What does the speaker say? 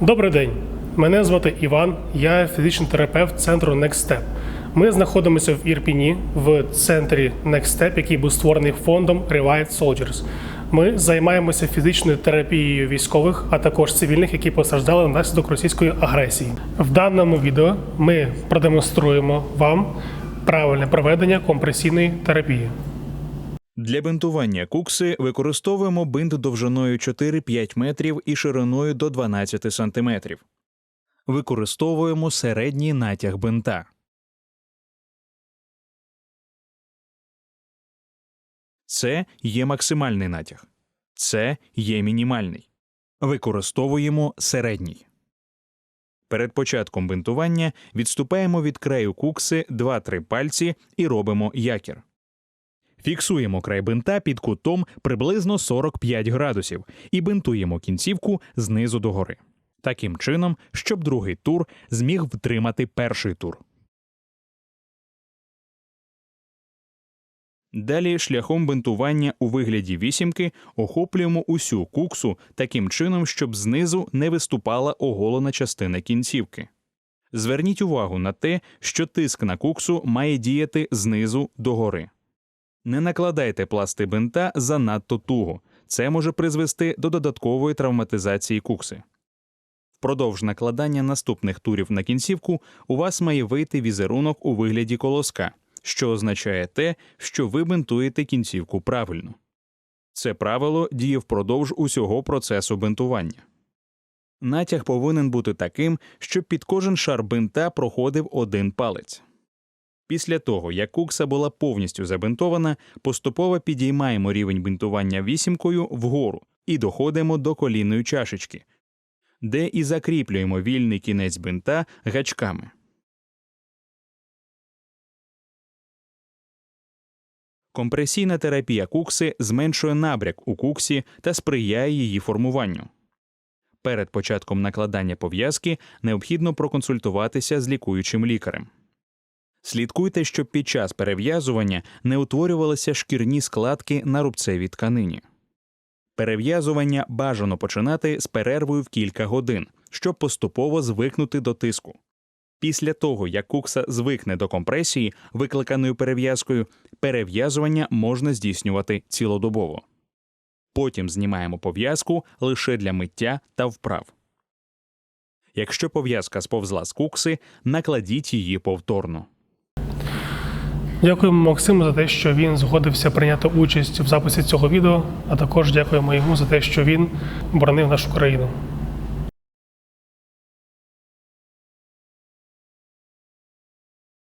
Добрий день. Мене звати Іван, я фізичний терапевт центру Next Step. Ми знаходимося в Ірпіні в центрі Next Step, який був створений фондом Revived Soldiers. Ми займаємося фізичною терапією військових, а також цивільних, які постраждали внаслідок російської агресії. В даному відео ми продемонструємо вам правильне проведення компресійної терапії. Для бинтування кукси використовуємо бинт довжиною 4-5 метрів і шириною до 12 см. Використовуємо середній натяг бинта. Це є максимальний натяг. Це є мінімальний. Використовуємо середній. Перед початком бинтування відступаємо від краю кукси 2-3 пальці і робимо якір. Фіксуємо край бинта під кутом приблизно 45 градусів і бинтуємо кінцівку знизу догори. Таким чином, щоб другий тур зміг втримати перший тур. Далі шляхом бинтування у вигляді вісімки охоплюємо усю куксу таким чином, щоб знизу не виступала оголена частина кінцівки. Зверніть увагу на те, що тиск на куксу має діяти знизу догори. Не накладайте пласти бинта занадто туго. Це може призвести до додаткової травматизації кукси. Впродовж накладання наступних турів на кінцівку у вас має вийти візерунок у вигляді колоска, що означає те, що ви бинтуєте кінцівку правильно. Це правило діє впродовж усього процесу бинтування. Натяг повинен бути таким, щоб під кожен шар бинта проходив один палець. Після того, як кукса була повністю забинтована, поступово підіймаємо рівень бинтування вісімкою вгору і доходимо до колінної чашечки, де і закріплюємо вільний кінець бинта гачками. Компресійна терапія кукси зменшує набряк у куксі та сприяє її формуванню. Перед початком накладання пов'язки необхідно проконсультуватися з лікуючим лікарем. Слідкуйте, щоб під час перев'язування не утворювалися шкірні складки на рубцевій тканині. Перев'язування бажано починати з перервою в кілька годин, щоб поступово звикнути до тиску. Після того, як кукса звикне до компресії, викликаної перев'язкою, перев'язування можна здійснювати цілодобово. Потім знімаємо пов'язку лише для миття та вправ. Якщо пов'язка сповзла з кукси, накладіть її повторно. Дякуємо Максиму за те, що він згодився прийняти участь в записі цього відео, а також дякуємо йому за те, що він боронив нашу країну.